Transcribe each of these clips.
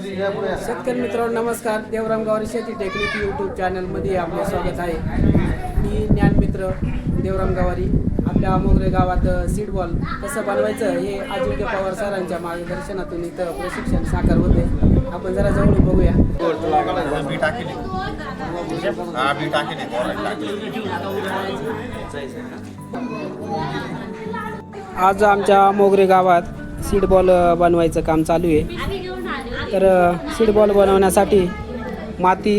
शेतकरी मित्रांनो नमस्कार. देवराम गावारी शेती टेक्निक यूट्यूब चॅनलमध्ये आपले स्वागत आहे. मी ज्ञानमित्र देवराम गावारी. आपल्या मोगरे गावात सीड बॉल कसं बनवायचं हे अजिंक्य पवार सरांच्या मार्गदर्शनातून इथं प्रशिक्षण साकार होते आपण जरा जवळ बघूया. आज आमच्या मोगरे गावात सीड बॉल बनवायचं काम चालू आहे. तर सीड बॉल बनवण्यासाठी माती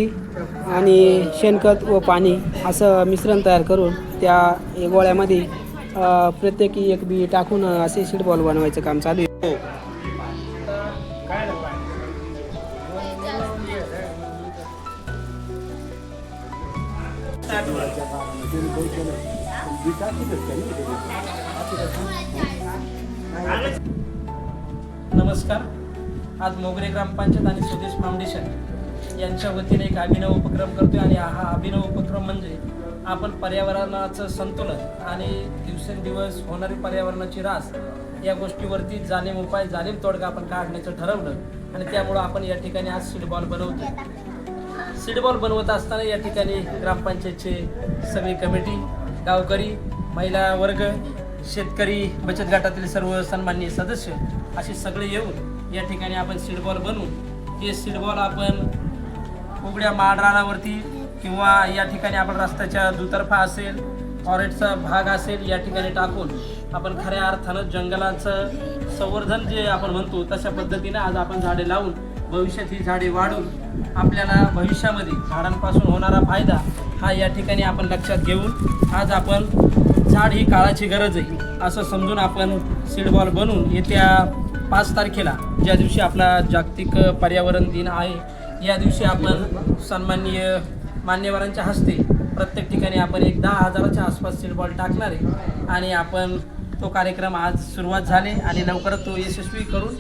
आणि शेणखत व पाणी असं मिश्रण तयार करून त्या गोळ्यामध्ये प्रत्येकी एक बी टाकून असे सीड बॉल बनवायचं काम चालू आहे. नमस्कार. आज मोगरे ग्रामपंचायत आणि स्वदेश फाउंडेशन यांच्या वतीने एक अभिनव उपक्रम करतोय आणि हा अभिनव उपक्रम म्हणजे आपण पर्यावरणाचं संतुलन आणि दिवसेंदिवस होणारी पर्यावरणाची रास या गोष्टीवरती जाणीव उपाय जाणीव तोडगा आपण काढण्याचं ठरवलं आणि त्यामुळं आपण या ठिकाणी आज सीडबॉल बनवतो सीडबॉल बनवत असताना या ठिकाणी ग्रामपंचायतचे सगळी कमिटी गावकरी महिला वर्ग शेतकरी बचत गटातील सर्व सन्माननीय सदस्य असे सगळे येऊन या ठिकाणी आपण सीडबॉल बनवू. हे सीडबॉल आपण उघड्या माळरानावरती किंवा या ठिकाणी आपण रस्त्याच्या दुतर्फा असेल फॉरेस्टचा भाग असेल या ठिकाणी टाकून आपण खऱ्या अर्थानं जंगलाचं संवर्धन जे आपण म्हणतो तशा पद्धतीने आज आपण झाडे लावून भविष्यात ही झाडे वाढून आपल्याला भविष्यामध्ये झाडांपासून होणारा फायदा हा या ठिकाणी आपण लक्षात घेऊन आज आपण झाड ही काळाची गरज आहे असं समजून आपण सीडबॉल बनवून येत्या पाच तारखेला ज्या दिवशी आपला जागतिक पर्यावरण दिन आहे या दिवशी आपण सन्माननीय मान्यवरांच्या हस्ते प्रत्येक ठिकाणी आपण एक दहा हजाराच्या आसपास सीडबॉल टाकणार आहे. आणि आपण तो कार्यक्रम आज सुरुवात झाले आणि लवकरच तो यशस्वी करून